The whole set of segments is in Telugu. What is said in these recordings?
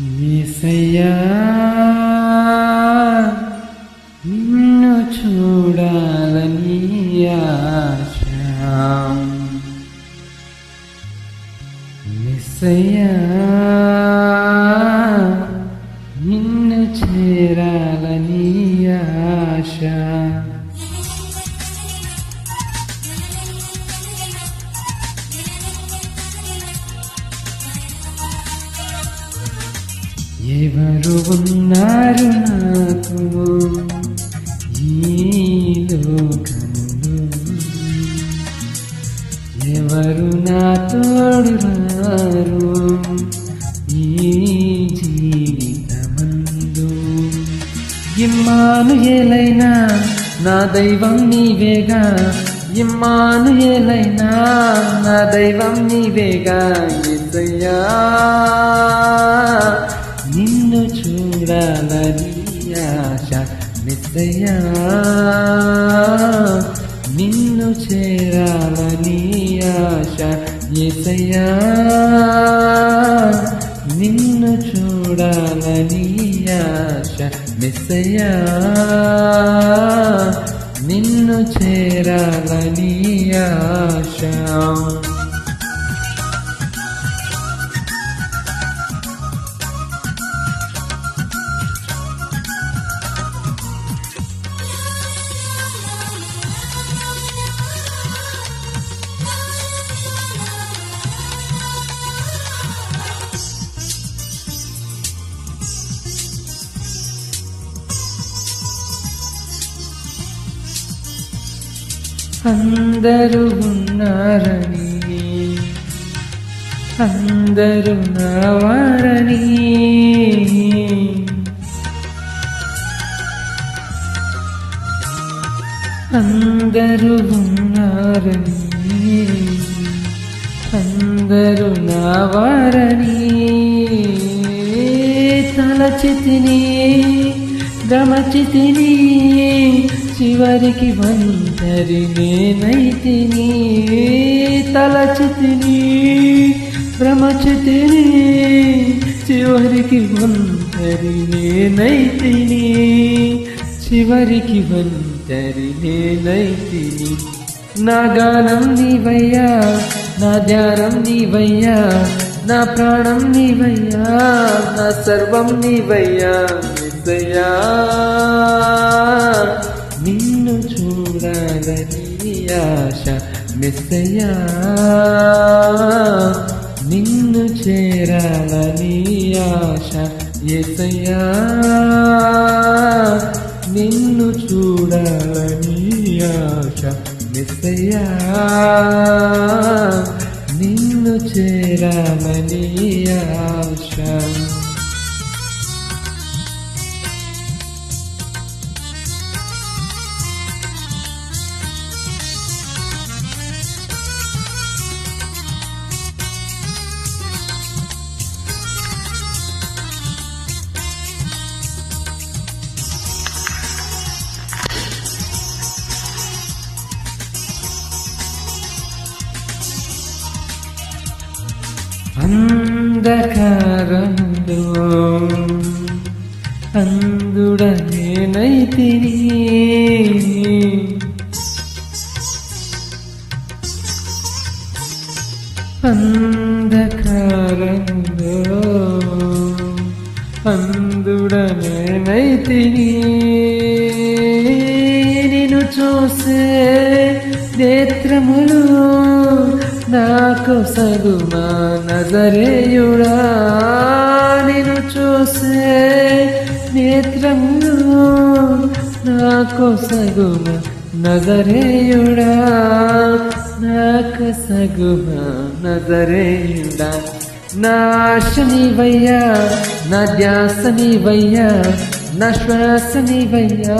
ఏసయ్యా నిన్ను చూడాలని ఆశ ఏసయ్యా నిన్ను చేరాలని ఆశ ఎవరు ఉన్నారు నాకు? ఈ లోకంలో ఎవరు నా తోడు రారు ఈ జీవితమందు ఇమ్మాను ఏలైనా నా దైవం నీవేగా? ఇమ్మాను ఏలైనా నా దైవం నీవేగా? ఎద్దయ్యా చూడాలని ఆశ నిశ్చయా నిన్ను చేరాలని ఆశ ఎసయా నిన్ను చూడాలని ఆశ మెస్సయ్యా నిన్ను చేరాలని ఆశ అందరూ ఉన్నారని. అందరూ నావారని అందరూ ఉన్నారని. అందరూ నావారని తలచితిని గమచితిని చివరికి వందరి నేనైతిని తలచితిని భ్రమచితిని. చివరికి వందరి నేనైతిని చివరికి వందరి నేనైతిని నా గానం నీవయ్యా నా ధ్యానం నీవయ్యా నా ప్రాణం నీవయ్యా నా సర్వం నీవయ్యా నిజయ్యా. చూడాలని ఆశ మెస్సయ్యా. నిన్ను చేరాలని ఆశ ఎసయ్యా నిన్ను చూడాలని ఆశ మెస్సయ్యా. నిన్ను చేరాలని ఆశ. అందుడనేనైతిని అంధకారంలో అందుడనేనైతిని నిన్ను చూసే నేత్రములు నాకు సగుమా నజరేయుడా నిన్ను చూసే నేత్రములు నాకు సగుమా నజరేయుడా నాకు సగుమా నజరేయుడా. నా ఆశ నా ధ్యాస నీవయ్యా నా శ్వాస నీవయ్యా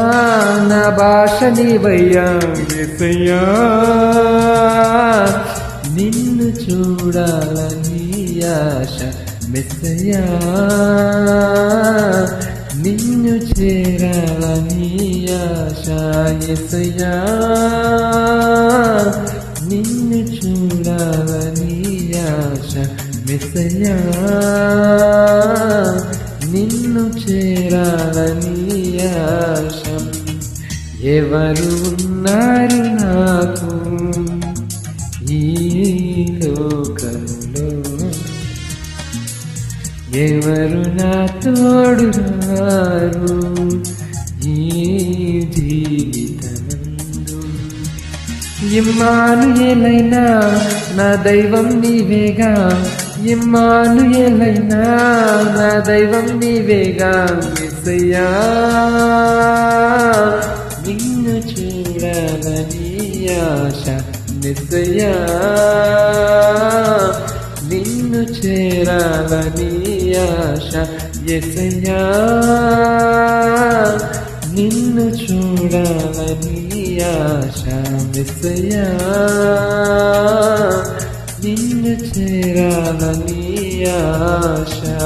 నా భాష నీవయ్యా ఎసయ్యా నిన్ను చూడాలని ఆశ మెస్సయా నిన్ను చేరాలని ఆశ ఎసయా నిన్ను చూడాలని ఆశ మెస్సయా నిన్ను చేరాలని ఆశ. ఎవరు ఉన్నారు నాకు? లోకంలో. ఎవరు నా తోడురారు ఈ జీవితమందు? ఇమ్మాను ఎలైనా నా దైవం నీవేగా? ఇమ్మాను ఎలైనా నా దైవం నీవేగా? మెస్సయ్యా నిన్ను చూడాలని ఆశ మెస్సయ్యా నిన్ను చేరాలని ఆశ. ఎసయ్యా నిన్ను చూడాలని ఆశ. మెస్సయ్యా నిన్ను చేరాలని ఆశ.